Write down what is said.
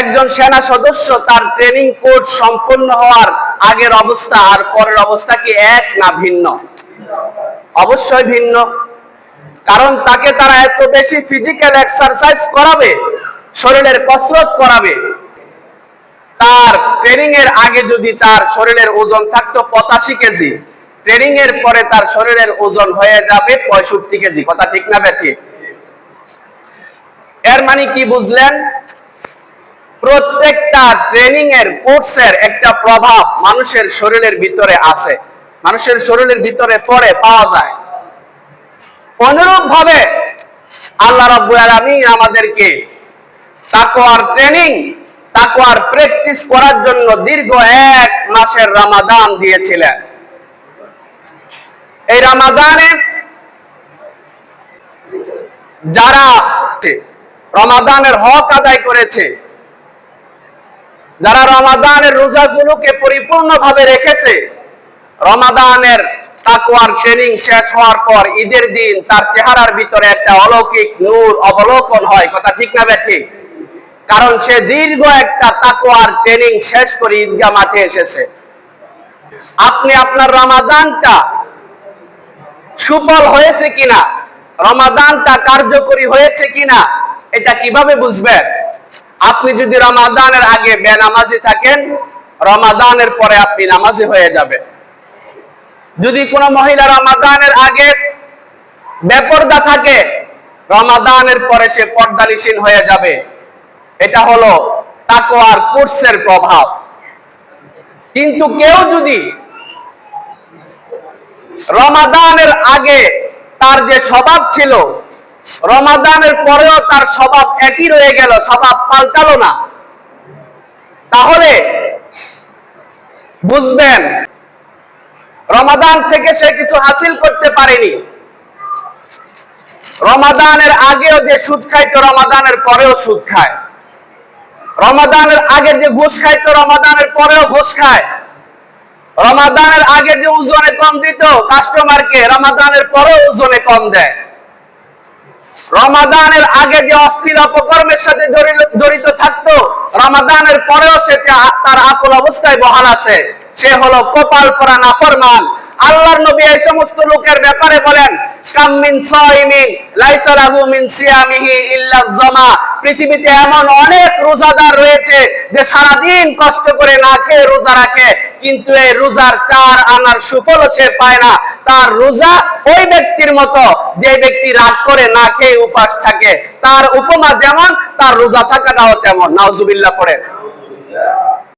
একজন সেনা সদস্য তার ট্রেনিং কোর্স সম্পন্ন হওয়ার আগের অবস্থা আর পরের অবস্থা কি এক না ভিন্ন? অবশ্যই ভিন্ন। কারণ তাকে তারা এত বেশি ফিজিক্যাল এক্সারসাইজ করাবে, শরীরের কসরত করাবে, তার ট্রেনিং এর আগে যদি তার শরীরের ওজন থাকতো পঁচাশি কেজি ট্রেনিং এর পরে তার শরীরের ওজন হয়ে যাবে পঁয়ষট্টি কেজি। কথা ঠিক না ব্যাঠিক এর মানে কি বুঝলেন? প্রত্যেকটা ট্রেনিং এর কোর্সের একটা প্রভাব মানুষের শরীরের ভিতরে আছে। মানুষের শরীরের ভিতরে পড়ে, পাওয়া যায়। অনুরূপ ভাবে আল্লাহ রাব্বুল আলামিন আমাদেরকে তাকওয়ার ট্রেনিং, তাকওয়ার প্র্যাকটিস করার জন্য দীর্ঘ এক মাসের রামাদান দিয়েছিলেন। এই রামাদানে যারা রমাদানের হক আদায় করেছে যারা রমাদানের রোজাগুলোকে পরিপূর্ণভাবে রেখেছে, রমাদানের তাকওয়ার ট্রেনিং শেষ হওয়ার পর ঈদের দিন তার চেহারার ভিতরে একটা অলৌকিক নূর অবলোকন হয়। কথা ঠিক না ব্যাঠি কারণ সে দীর্ঘ একটা তাকওয়ার ট্রেনিং শেষ করে ঈদগাহ মাঠে এসেছে। আপনি আপনার রমাদানটা সুফল হয়েছে কিনা, রমাদানটা কার্যকরী হয়েছে কিনা, এটা কীভাবে বুঝবেন? আপনি যদি রমাদানের আগে বেনামাজি থাকেন, রমাদানের পরে আপনি নামাজি হয়ে যাবে যদি কোনো মহিলা রমাদানের আগে বেপর্দা থাকে, রমাদানের পরে সে পর্দালিসীন হয়ে যাবে। এটা হলো তাকওয়ার কোর্সের প্রভাব। কিন্তু কেউ যদি রমাদানের আগে তার যে স্বভাব ছিল রমাদানের পরেও তার স্বভাব একই রয়ে গেল, স্বভাব পাল্টালো না। তাহলে বুঝবেন, রমাদান থেকে সে কিছু হাসিল করতে পারেনি। রমাদানের আগেও যে সুদ খাইতো, রমাদানের পরেও সুদ খায়। রমাদানের আগে যে ঘুষ খাইতো, রমাদানের পরেও ঘুষ খায়। রমাদানের আগে যে ওজনে কম দিত কাস্টমারকে রমাদানের পরেও ওজনে কম দেয়। রমাদানের আগে যে অশ্লীল অপকর্মের সাথে জড়িত- থাকতো, রমাদানের পরেও সে তার আপন অবস্থায় বহাল আছে। সে হলো কপাল পরা নাফরমান। আল্লাহর নবী এই সমস্ত লোকের ব্যাপারে বলেন কামিন সাইমিন লাইসা লাহু মিন সিয়ামিহি ইল্লা জামা পৃথিবীতে এমন অনেক রোজাদার রয়েছে যে সারা দিন কষ্ট করে না খেয়ে রোজা রাখে, কিন্তু এই রোজার চার আনার সুফল সে পায় না। তার রোজা ওই ব্যক্তির মতো যে ব্যক্তি রাগ করে, না খেয়ে উপাস থাকে। তার উপমা যেমন, তার রোজা থাকাটাও তেমন। নাজুবিল্লা পড়ে